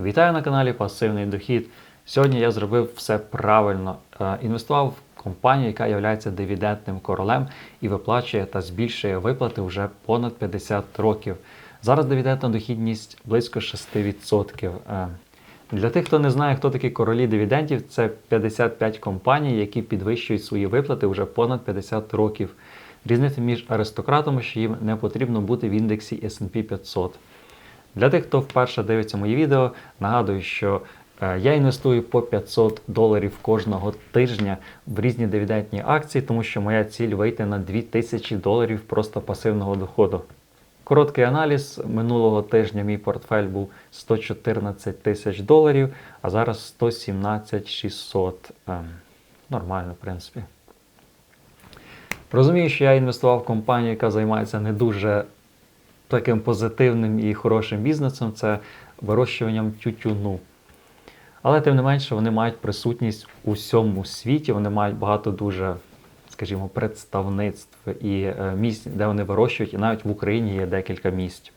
Вітаю на каналі Пасивний Дохід. Сьогодні я зробив все правильно. Е, Інвестував в компанію, яка є дивідендним королем і виплачує та збільшує виплати вже понад 50 років. Зараз дивідендна дохідність близько 6%. Е, Для тих, хто не знає, хто такі королі дивідендів, це 55 компаній, які підвищують свої виплати вже понад 50 років. Різниця між аристократами, що їм не потрібно бути в індексі S&P 500. Для тих, хто вперше дивиться мої відео, нагадую, що е, я інвестую по 500 доларів кожного тижня в різні дивідендні акції, тому що моя ціль вийти на 2000 доларів просто пасивного доходу. Короткий аналіз минулого тижня мій портфель був 114 тисяч доларів, а зараз 117 600. Ем, Нормально, в принципі. Розумію, що я інвестував в компанію, яка займається не дуже таким позитивним і хорошим бізнесом це вирощуванням тютюну. Але тим не менше вони мають присутність у всьому світі, вони мають багато дуже, скажімо, представництв і е, місць, де вони вирощують, і навіть в Україні є декілька місць.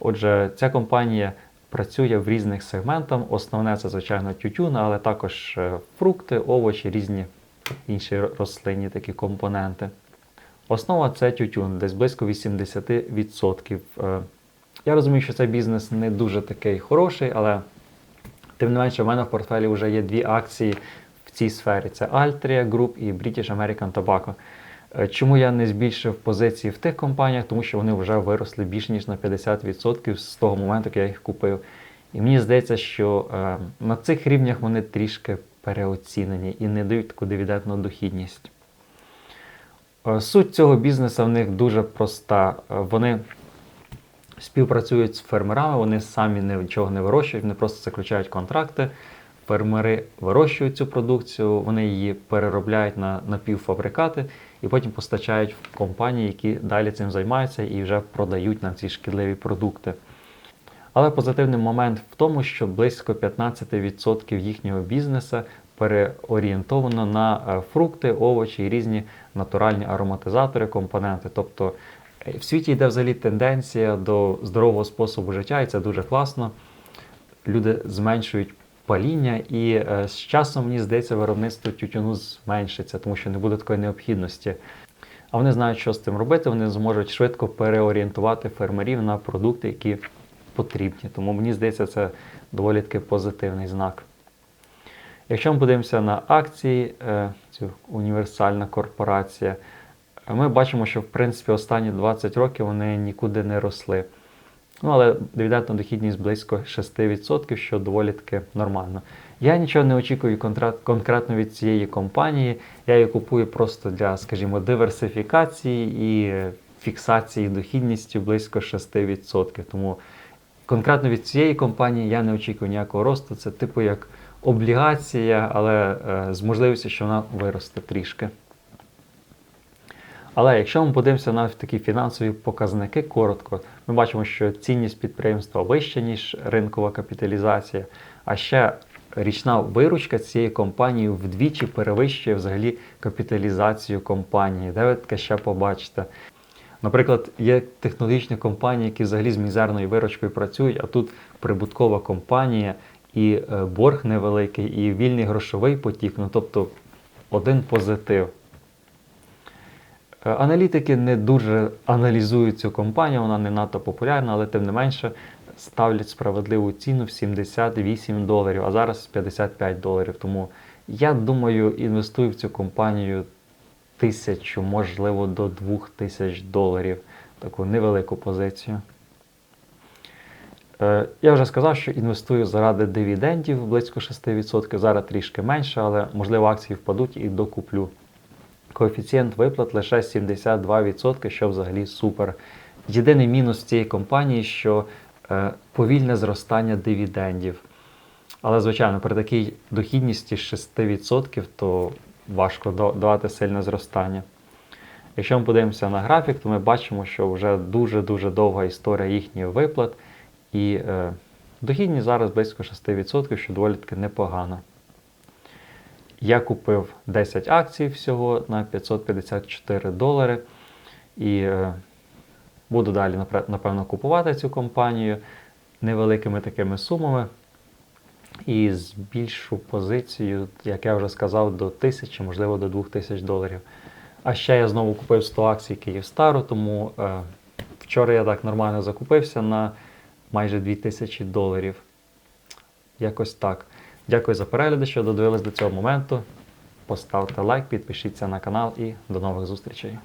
Отже, ця компанія працює в різних сегментах. Основне це, звичайно, тютюн, але також е, фрукти, овочі, різні інші рослинні такі компоненти. Основа це тютюн, десь близько 80%. Е, Я розумію, що цей бізнес не дуже такий хороший, але тим не менше, в мене в портфелі вже є дві акції в цій сфері: це Altria Group і British American Tobacco. Е, Чому я не збільшив позиції в тих компаніях? Тому що вони вже виросли більш ніж на 50% з того моменту, як я їх купив. І мені здається, що е, на цих рівнях вони трішки переоцінені і не дають таку дивідендну дохідність. Е, Суть цього бізнесу в них дуже проста. Е, Вони співпрацюють з фермерами, вони самі нічого не вирощують, вони просто заключають контракти. Фермери вирощують цю продукцію, вони її переробляють на напівфабрикати і потім постачають в компанії, які далі цим займаються і вже продають нам ці шкідливі продукти. Але позитивний момент в тому, що близько 15% їхнього бізнесу переорієнтовано на е, фрукти, овочі і різні натуральні ароматизатори, компоненти. Тобто е, в світі йде взагалі тенденція до здорового способу життя, і це дуже класно. Люди зменшують паління, і е, з часом, мені здається, виробництво тютюну зменшиться, тому що не буде такої необхідності. А вони знають, що з цим робити, вони зможуть швидко переорієнтувати фермерів на продукти, які потрібні. Тому мені здається, це доволі таки позитивний знак. Якщо ми подивимося на акції, е, цю універсальна корпорація, ми бачимо, що в принципі останні 20 років вони нікуди не росли. Ну, але дивідендна дохідність близько 6%, що доволі таки нормально. Я нічого не очікую конкретно від цієї компанії. Я її купую просто для, скажімо, диверсифікації і фіксації дохідністю близько 6%. Тому конкретно від цієї компанії я не очікую ніякого росту. Це типу як облігація, але е, з можливістю, що вона виросте трішки. Але якщо ми подивимося на такі фінансові показники коротко, ми бачимо, що цінність підприємства вища, ніж ринкова капіталізація, а ще річна виручка цієї компанії вдвічі перевищує взагалі капіталізацію компанії. Де ви таке ще побачите? Наприклад, є технологічні компанії, які взагалі з мізерною виручкою працюють, а тут прибуткова компанія і е, борг невеликий, і вільний грошовий потік. Ну тобто один позитив. Е, Аналітики не дуже аналізують цю компанію, вона не надто популярна, але тим не менше ставлять справедливу ціну в 78 доларів, а зараз 55 доларів. Тому я думаю, інвестую в цю компанію тисячу, можливо, до 2000 доларів. Таку невелику позицію. Е, Я вже сказав, що інвестую заради дивідендів близько 6%, зараз трішки менше, але можливо акції впадуть і докуплю. Коефіцієнт виплат лише 72%, що взагалі супер. Єдиний мінус цієї компанії, що е, повільне зростання дивідендів. Але, звичайно, при такій дохідності 6%, то важко давати сильне зростання. Якщо ми подивимося на графік, то ми бачимо, що вже дуже-дуже довга історія їхніх виплат. І е, дохідність зараз близько 6%, що доволі таки непогано. Я купив 10 акцій всього на 554 долари. І е, буду далі, напевно, купувати цю компанію невеликими такими сумами. і збільшу позицію, як я вже сказав, до тисячі, можливо, до двох тисяч доларів. А ще я знову купив 100 акцій Київстару, тому е, вчора я так нормально закупився на майже 2000 доларів. Якось так. Дякую за перегляди, що додивились до цього моменту. Поставте лайк, підпишіться на канал і до нових зустрічей.